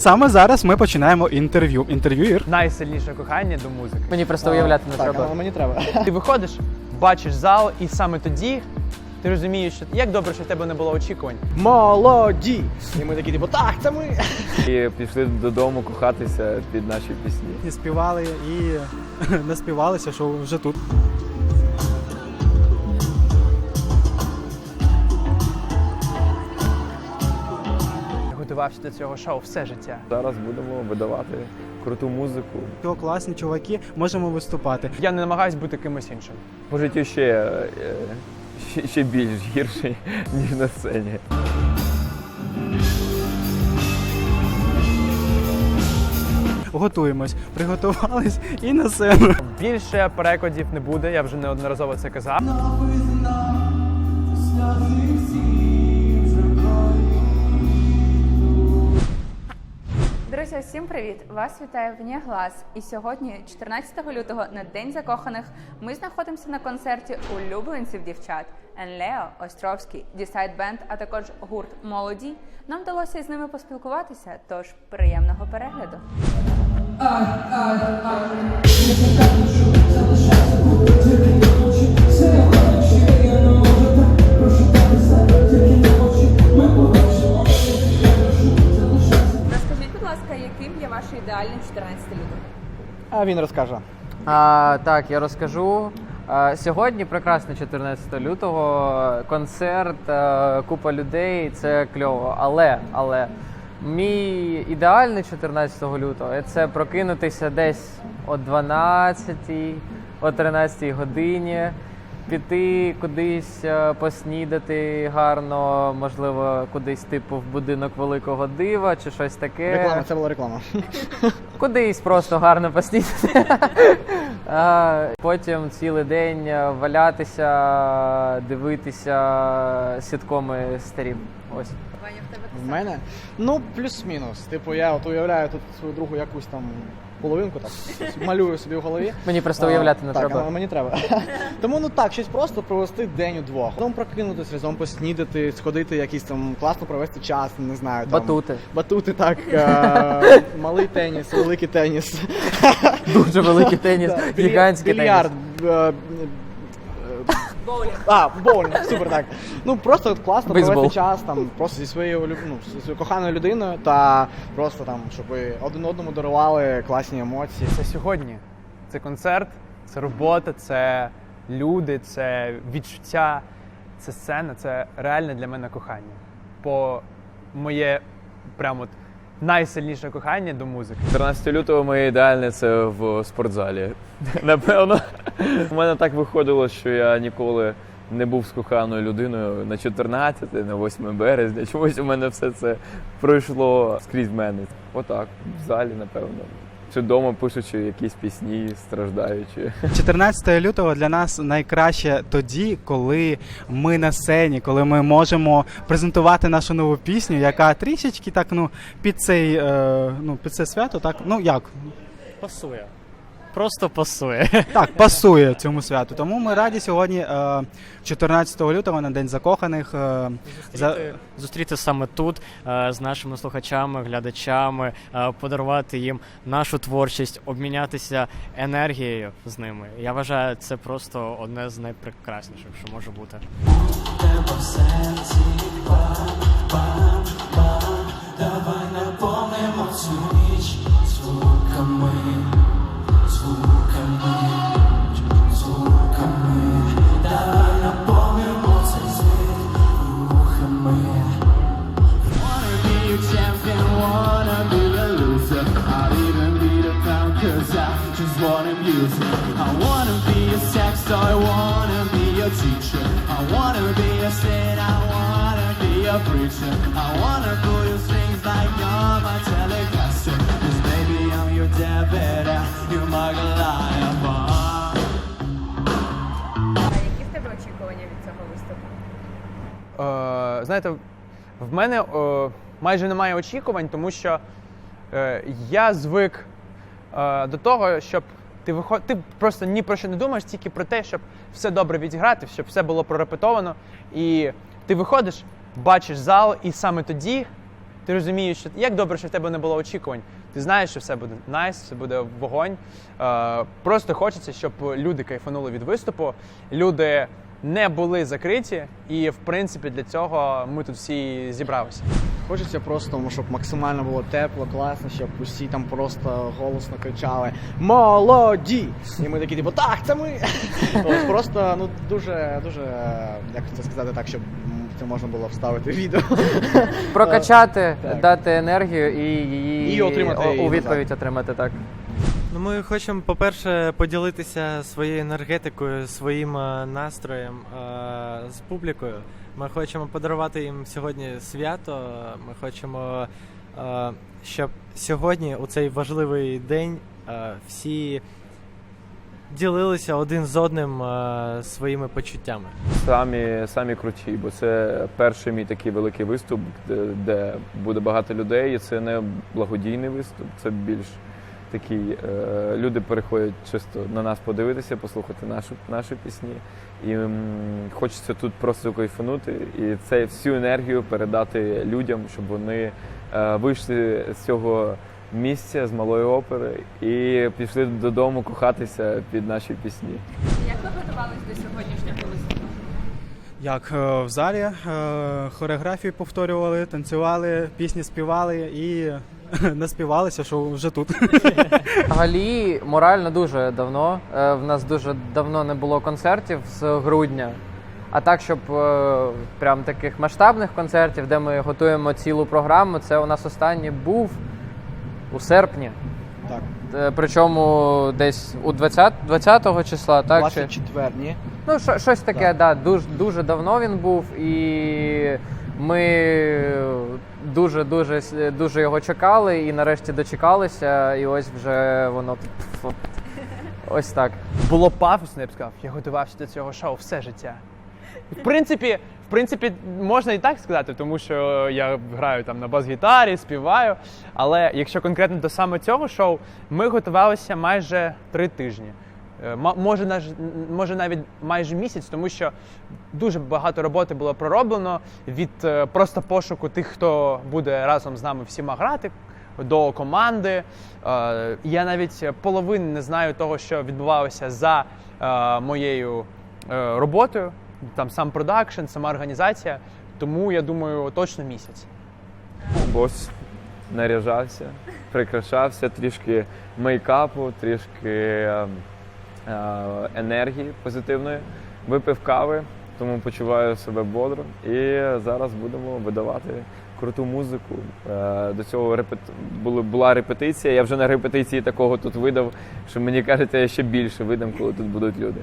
Саме зараз ми починаємо інтерв'ю. Інтерв'юєр. найсильніше кохання до музики. Мені просто уявляти не так, треба. але мені треба. Ти виходиш, бачиш зал, і саме тоді ти розумієш, що як добре, що в тебе не було очікувань. Молоді! І ми такі, типу, так, це ми. І пішли додому кохатися під наші пісні. І співали і наспівалися, що вже тут. Готувався до цього шоу все життя. Зараз будемо видавати круту музику. Що класні чуваки, можемо виступати. Я не намагаюсь бути кимось іншим. По життю ще, е, ще, ще більш гірший, ніж на сцені. Готуємось, приготувались і на сцену. Більше перекладів не буде, я вже неодноразово це казав. Друзі, всім привіт! Вас вітає Вня Глас. І сьогодні, 14 лютого, на День закоханих, ми знаходимося на концерті улюбленців дівчат Енлео, Островський, Дісайд Бенд, а також гурт Молоді. Нам вдалося із ними поспілкуватися. Тож приємного перегляду. Розкажіть, ваш 14 лютого? А він розкаже. А, так, я розкажу. А, сьогодні прекрасно 14 лютого. Концерт, е, купа людей, це кльово. Але, але мій ідеальний 14 лютого це прокинутися десь о 12, о 13 годині. Піти кудись е, поснідати гарно, можливо, кудись типу в будинок великого дива чи щось таке. Реклама, це була реклама. Кудись просто гарно поснідати. А, Потім цілий день валятися, дивитися сіткоми старі. Ось. В мене? Ну, плюс-мінус. Типу, я от уявляю тут свою другу якусь там половинку, так малюю собі в голові. Мені просто уявляти не треба. мені треба. Тому ну так, щось просто провести день удвох. Разом прокинутися, разом поснідати, сходити якийсь там класно провести час, не знаю. Там, Батути. Батути, так. е, малий теніс, великий теніс. Дуже великий теніс, гігантський більярд. теніс. Е, А, боулінг, супер, так. Ну просто класно Бейсбол. провести час там просто зі своєю люб- ну, зі своєю коханою людиною та просто там, щоб ви один одному дарували класні емоції. Це сьогодні. Це концерт, це робота, це люди, це відчуття, це сцена, це реальне для мене кохання. По моє прямо от найсильніше кохання до музики. 14 лютого моє ідеальне це в спортзалі. Напевно, у мене так виходило, що я ніколи не був з коханою людиною на 14, на 8 березня. Чомусь у мене все це пройшло скрізь мене. Отак, в залі, напевно. Чи вдома пишучи якісь пісні, страждаючи. 14 лютого для нас найкраще тоді, коли ми на сцені, коли ми можемо презентувати нашу нову пісню, яка трішечки так ну під цей е, ну під це свято, так ну як Пасує. Просто пасує. так пасує цьому святу. Тому ми раді сьогодні, е, 14 лютого, на день закоханих. Е, за... Зустріти, зустріти саме тут е, з нашими слухачами, глядачами, е, подарувати їм нашу творчість, обмінятися енергією з ними. Я вважаю, це просто одне з найпрекрасніших, що може бути. Wanna be a sex toy, wanna be a teacher. I wanna be a saint, I wanna be a preacher. I wanna pull your strings like you're my telecaster. Cause baby, I'm your debit, you're my Goliath. Які в тебе очікування від цього виступу? Е, знаєте, в мене е, майже немає очікувань, тому що е, я звик е, до того, щоб ти виход... ти просто ні про що не думаєш, тільки про те, щоб все добре відіграти, щоб все було прорепетовано. І ти виходиш, бачиш зал, і саме тоді ти розумієш, що як добре, що в тебе не було очікувань. Ти знаєш, що все буде найс, все буде вогонь. Е, просто хочеться, щоб люди кайфанули від виступу, люди не були закриті, і в принципі для цього ми тут всі зібралися. Хочеться просто, щоб максимально було тепло, класно, щоб усі там просто голосно кричали Молоді! І ми такі, типу, так, це ми! Ось просто ну дуже, дуже, як це сказати так, щоб це можна було вставити в відео. Прокачати, дати енергію і її І отримати у відповідь отримати так. Ну, ми хочемо, по-перше, поділитися своєю енергетикою, своїм е, настроєм е, з публікою. Ми хочемо подарувати їм сьогодні свято. Ми хочемо, е, щоб сьогодні, у цей важливий день, всі ділилися один з одним своїми почуттями. Самі, самі круті, бо це перший мій такий великий виступ, де буде багато людей. І це не благодійний виступ, це більш такий. Е, люди переходять чисто на нас подивитися, послухати нашу, наші пісні. І м, хочеться тут просто кайфанути і це всю енергію передати людям, щоб вони е, вийшли з цього місця з малої опери і пішли додому кохатися під наші пісні. Як ви готувались до сьогоднішнього виступу? Як е, в залі е, хореографію повторювали, танцювали, пісні співали і наспівалися, що вже тут. Галі морально дуже давно. Е, В нас дуже давно не було концертів з грудня. А так, щоб е, прям таких масштабних концертів, де ми готуємо цілу програму, це у нас останній був у серпні. Так. Е, Причому десь у 20, 20 числа, так? Чи? 24 ні? Ну, що, щось таке, Так. да, дуже, дуже давно він був, і ми дуже, дуже, дуже його чекали, і нарешті дочекалися, і ось вже воно ось так. Було пафосно, я б сказав. Я готувався до цього шоу все життя. В принципі, в принципі, можна і так сказати, тому що я граю там на бас-гітарі, співаю. Але якщо конкретно до саме цього шоу, ми готувалися майже три тижні. Е, Може, може навіть майже місяць, тому що дуже багато роботи було пророблено від е, просто пошуку тих, хто буде разом з нами всіма грати, до команди. Е, Я навіть половини не знаю того, що відбувалося за моєю роботою. Там сам продакшн, сама організація. Тому я думаю, точно місяць. Бос наряжався, прикрашався, трішки мейкапу, трішки е, е, енергії позитивної, випив кави, тому почуваю себе бодро. І зараз будемо видавати круту музику. Е, До цього репет... була репетиція. Я вже на репетиції такого тут видав, що мені кажеться, я ще більше видам, коли тут будуть люди.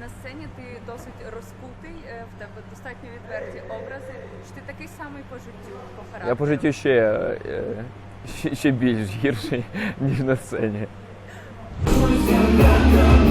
На сцені ти досить розкутий, е, в тебе достатньо відверті образи. Чи ти такий самий по життю, по характеру? Я по життю е, ще, ще більш гірший, ніж на сцені. А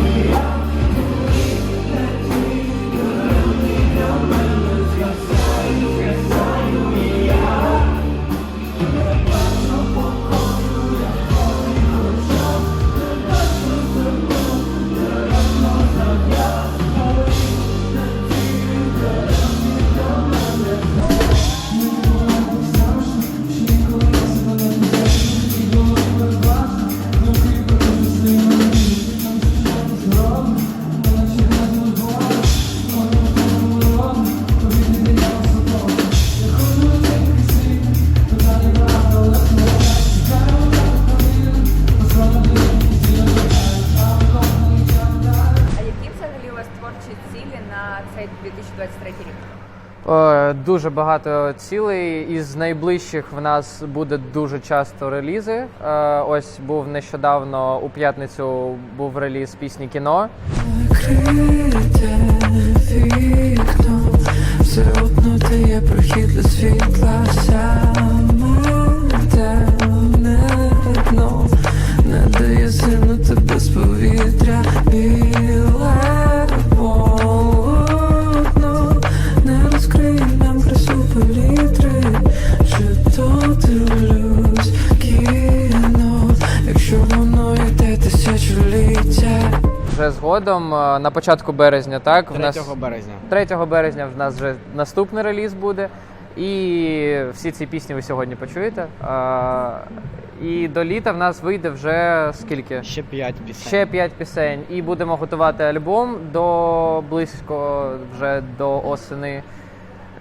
Дуже багато цілей. Із найближчих в нас буде дуже часто релізи. Е, Ось був нещодавно у п'ятницю був реліз пісні кіно. Відкрите вікно, е, на початку березня, так в нас березня. 3 березня в нас вже наступний реліз буде. І всі ці пісні ви сьогодні почуєте. А, І до літа в нас вийде вже скільки? Ще 5 пісень. Ще 5 пісень. І будемо готувати альбом до близько вже до осени.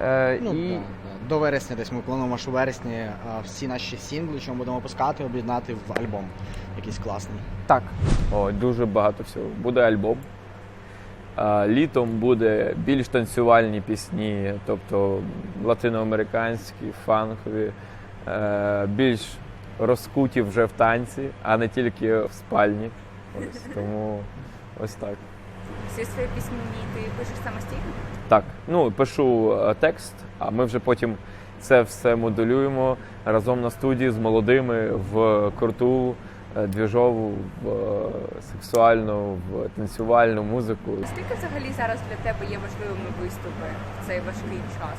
Е, Ну, і так, так. До вересня десь ми плануємо, що в вересні всі наші сінглі, що ми будемо пускати, об'єднати в альбом якийсь класний. так. О, дуже багато всього. Буде альбом. Літом буде більш танцювальні пісні, тобто латиноамериканські, фанкові, е, більш розкуті вже в танці, а не тільки в спальні. Ось тому ось так. Всі свої пісні ти пишеш самостійно? Так, ну пишу е, текст, а ми вже потім це все моделюємо разом на студії з молодими в круту, е, двіжову, в е, сексуальну, в танцювальну музику. Скільки взагалі зараз для тебе є важливими виступи в цей важкий час?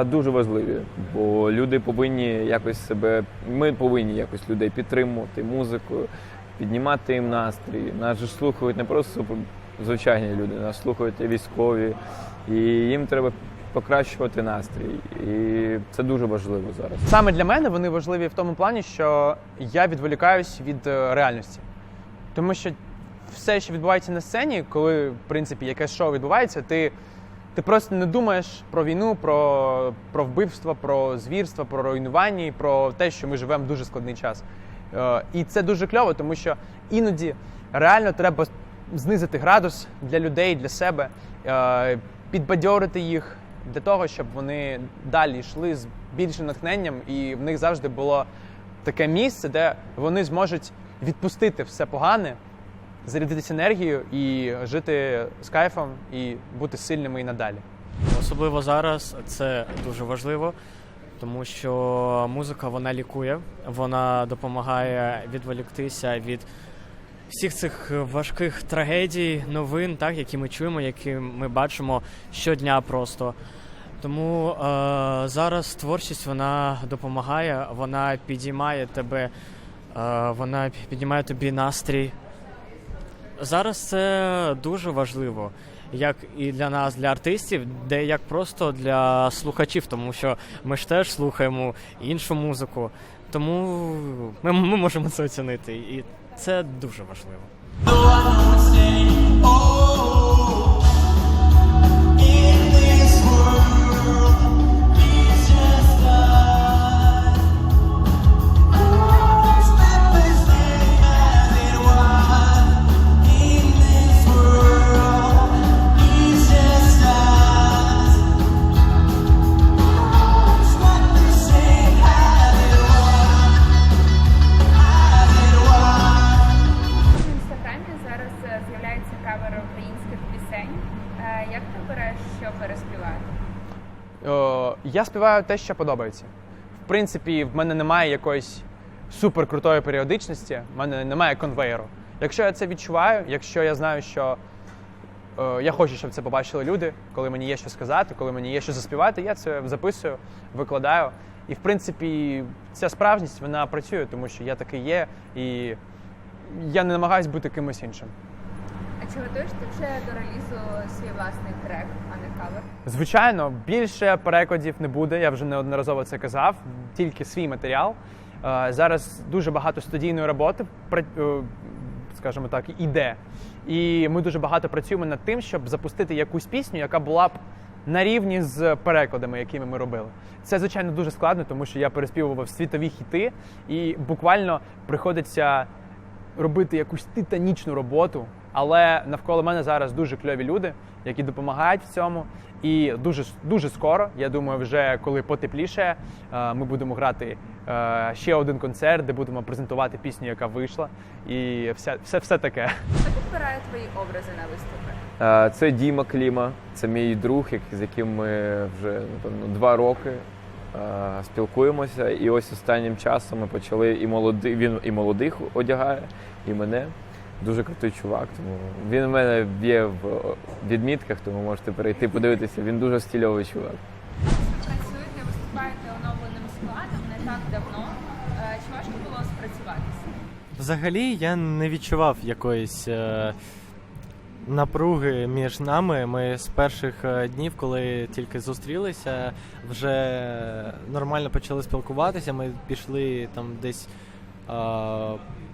Е, Дуже важливі, бо люди повинні якось себе. Ми повинні якось людей підтримувати музикою, піднімати їм настрій. Нас же ж слухають не просто звичайні люди, нас слухають і військові, і їм треба покращувати настрій. І це дуже важливо зараз. Саме для мене вони важливі в тому плані, що я відволікаюсь від е, реальності. Тому що все, що відбувається на сцені, коли в принципі якесь шоу відбувається, ти, ти просто не думаєш про війну, про, про вбивство, про звірство, про руйнування, про те, що ми живемо дуже складний час. Е, І це дуже кльово, тому що іноді реально треба знизити градус для людей, для себе, е, підбадьорити їх для того, щоб вони далі йшли з більшим натхненням, і в них завжди було таке місце, де вони зможуть відпустити все погане, зарядитися енергією і жити з кайфом, і бути сильними і надалі. Особливо зараз це дуже важливо, тому що музика вона лікує, вона допомагає відволіктися від всіх цих важких трагедій, новин, так, які ми чуємо, які ми бачимо щодня просто. Тому е, зараз творчість вона допомагає, вона підіймає тебе, е, вона піднімає тобі настрій. Зараз це дуже важливо, як і для нас, для артистів, де як просто для слухачів, тому що ми ж теж слухаємо іншу музику. Тому ми, ми можемо це оцінити, і це дуже важливо. Я співаю те, що подобається. В принципі, в мене немає якоїсь суперкрутої періодичності, в мене немає конвейеру. Якщо я це відчуваю, якщо я знаю, що е, я хочу, щоб це побачили люди, коли мені є що сказати, коли мені є що заспівати, я це записую, викладаю. І в принципі, ця справжність вона працює, тому що я такий є, і я не намагаюсь бути кимось іншим. А чи готуєш ти вже до релізу свій власний трек, а не кавер? Звичайно, більше перекладів не буде. Я вже неодноразово це казав. Тільки свій матеріал. Е, Зараз дуже багато студійної роботи, е, скажімо так, іде. І ми дуже багато працюємо над тим, щоб запустити якусь пісню, яка була б на рівні з перекладами, якими ми робили. Це, звичайно, дуже складно, тому що я переспівував світові хіти, і буквально приходиться робити якусь титанічну роботу. Але навколо мене зараз дуже кльові люди, які допомагають в цьому. І дуже дуже скоро, я думаю, вже коли потепліше, е, ми будемо грати е, ще один концерт, де будемо презентувати пісню, яка вийшла, і все, все, все таке. Хто підбирає твої образи на виступи? Е, Це Діма Кліма, це мій друг, з яким ми вже напевно два роки спілкуємося. І ось останнім часом ми почали і молоди, він і молодих одягає, і мене. Дуже крутий чувак. Тому він у мене є в відмітках, тому можете перейти подивитися. Він дуже стильовий чувак. Працюєте, виступаєте оновленим складом не так давно. Е, Чи важко було спрацюватися? Взагалі я не відчував якоїсь е, напруги між нами. Ми з перших е, днів, коли тільки зустрілися, вже нормально почали спілкуватися. Ми пішли там десь.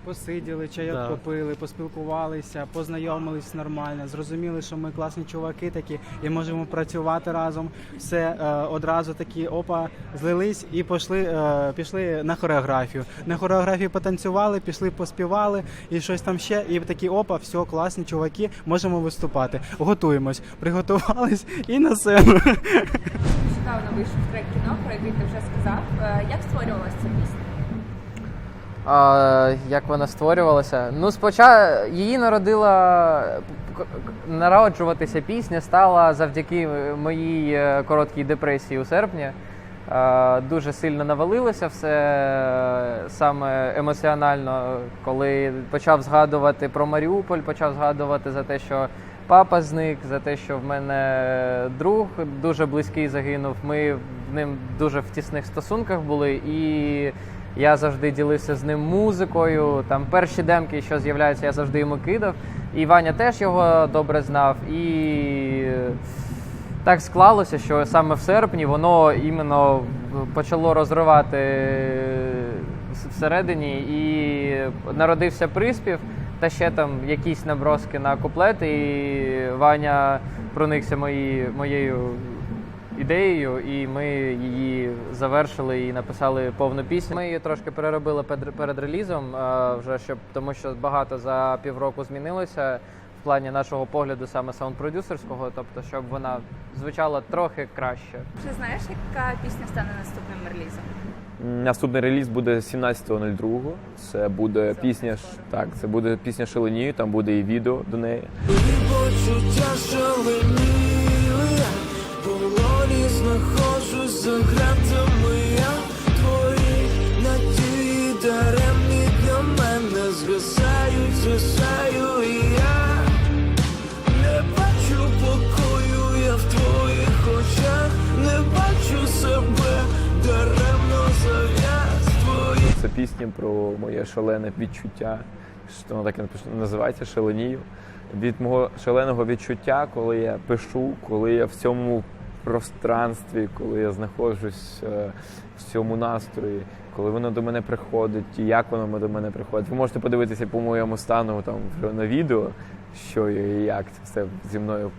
Посиділи, чайок Да. попили, поспілкувалися, познайомились нормально, зрозуміли, що ми класні чуваки такі і можемо працювати разом. Все е, одразу такі опа, злились і пішли, е, пішли на хореографію. На хореографії потанцювали, пішли, поспівали і щось там ще. І такі опа, все, класні чуваки, можемо виступати. Готуємось, приготувались і на сцену. Нещодавно вийшов трек кіно, про який ти вже сказав. Е, Як створювалася ця пісня? А, як вона створювалася? Ну, спочатку її народила народжуватися пісня стала завдяки моїй е, короткій депресії у серпні. Е, Дуже сильно навалилося все е, саме емоціонально, коли почав згадувати про Маріуполь, почав згадувати за те, що папа зник, за те, що в мене друг дуже близький загинув. Ми в ним дуже в тісних стосунках були, і я завжди ділився з ним музикою. Там перші демки, що з'являються, я завжди йому кидав. І Ваня теж його добре знав. І так склалося, що саме в серпні воно іменно почало розривати всередині, і народився приспів, та ще там якісь наброски на куплети. І Ваня проникся мої, моєю ідеєю, і ми її завершили і написали повну пісню. Ми її трошки переробили перед, перед релізом, е, вже щоб тому, що багато за півроку змінилося в плані нашого погляду саме саунд-продюсерського, тобто щоб вона звучала трохи краще. Чи знаєш, яка пісня стане наступним релізом? Наступний реліз буде 17.02. Це буде пісня Ш- так, це буде пісня Шаленію, там буде і відео до неї. Почуття полоні знаходжусь за гратами я Твої надії даремні для мене згасають, згасаю і я Не бачу покою, я в твоїх очах Не бачу себе, даремно зав'яз твої Це пісня про моє шалене відчуття. Що воно так і називається Шаленію. Від мого шаленого відчуття, коли я пишу, коли я в цьому пространстві, коли я знаходжусь е, в цьому настрої, коли воно до мене приходить, і як воно до мене приходить. Ви можете подивитися по моєму стану там на відео, що і як це все зі мною.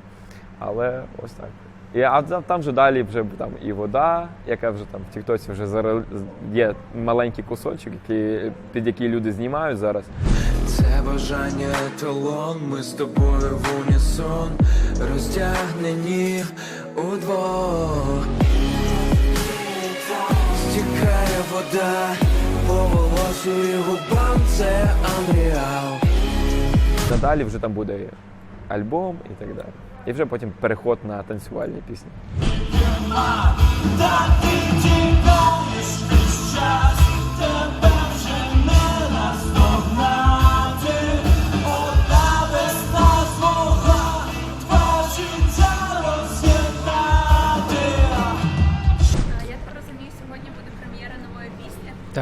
Але ось так. І, а там, вже далі вже там і вода, яка вже там в Тіктоці вже зараз є маленький кусочок, який, під який люди знімають зараз. Це бажання еталон, ми з тобою в унісон, роздягнені удвох. Стікає вода, по волосю і губам це Unreal. Надалі вже там буде альбом і так далі. І вже потім переход на танцювальні пісні. Я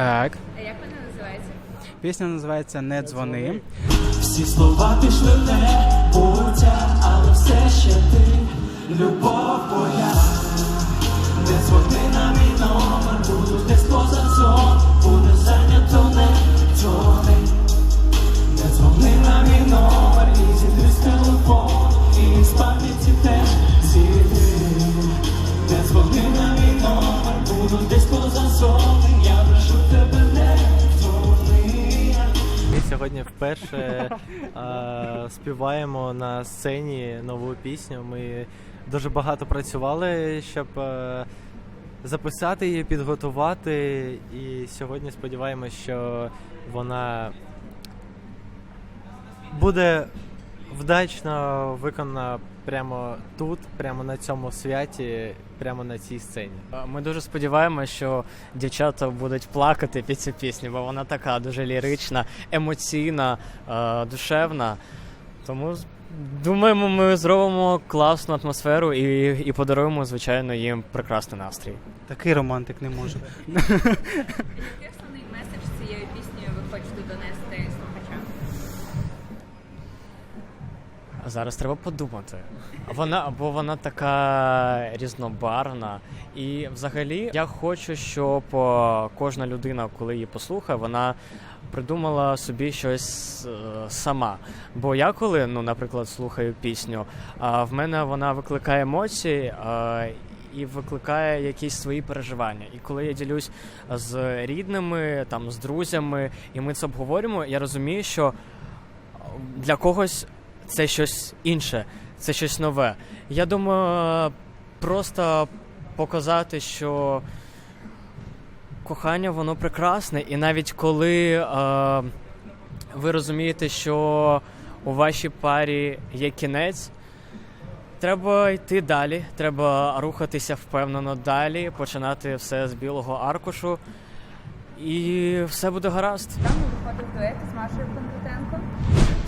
Так, А як вона називається? пісня називається Не дзвони. Всі слова пішли в небуття, але все ще ти, любов моя. Не дзвони на мій вперше е, співаємо на сцені нову пісню. Ми дуже багато працювали, щоб е, записати її, підготувати. І сьогодні сподіваємося, що вона буде вдачно виконана прямо тут, прямо на цьому святі, прямо на цій сцені. Е, Ми дуже сподіваємося, що дівчата будуть плакати під цю пісню, бо вона така дуже лірична, емоційна, е, душевна. Тому думаємо, ми зробимо класну атмосферу і, і подаруємо, звичайно, їм прекрасний настрій. Такий романтик не можу. Зараз треба подумати. Вона, бо вона така різнобарвна. І взагалі я хочу, щоб е, кожна людина, коли її послухає, вона придумала собі щось е, сама. Бо я коли, ну, наприклад, слухаю пісню, а в мене вона викликає емоції. е, І викликає якісь свої переживання. І коли я ділюсь з рідними, там з друзями, і ми це обговорюємо, я розумію, що для когось це щось інше, це щось нове. Я думаю, просто показати, що кохання воно прекрасне, і навіть коли е, ви розумієте, що у вашій парі є кінець. Треба йти далі, треба рухатися впевнено далі, починати все з білого аркушу, і все буде гаразд. Там виходив дует з Машою.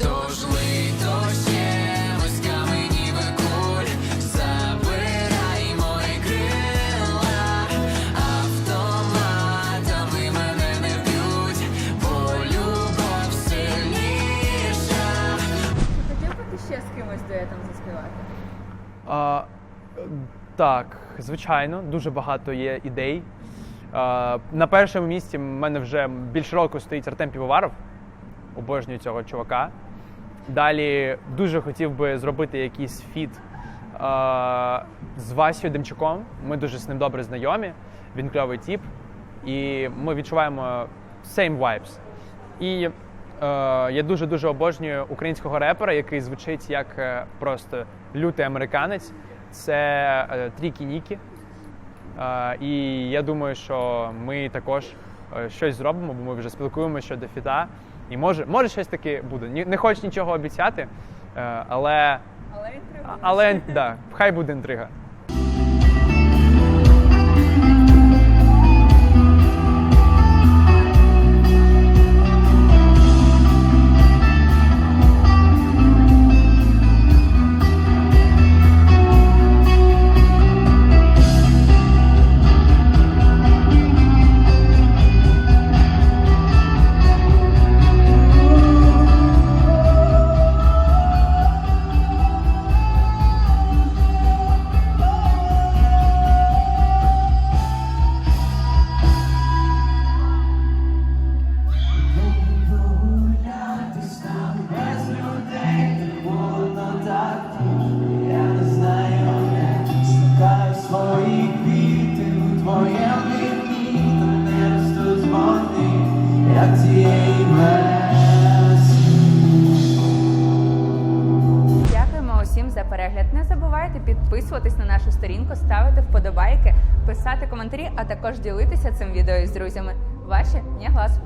Тож лий дощем з і куль Забирай мої крила Автоматами мене не вб'ють Бо любов сильніша хотів би ти ще з кимось дуетом заспівати? А, так, звичайно, дуже багато є ідей. А, на першому місці в мене вже більше року стоїть Артем Півоваров. Обожнюю цього чувака. Далі дуже хотів би зробити якийсь фіт з Васею Демчуком. Ми дуже з ним добре знайомі. Він кльовий тіп. І ми відчуваємо same vibes. І е, я дуже-дуже обожнюю українського репера, який звучить як е, просто лютий американець. Це е, Трікі Нікі. Е, і я думаю, що ми також е, щось зробимо, бо ми вже спілкуємося щодо фіта. І може, може щось таке буде. Ні, не хочу нічого обіцяти, е, але, Але інтрига. але да, хай буде інтрига. Коментарі, а також ділитися цим відео із друзями. Ваші Ні глас.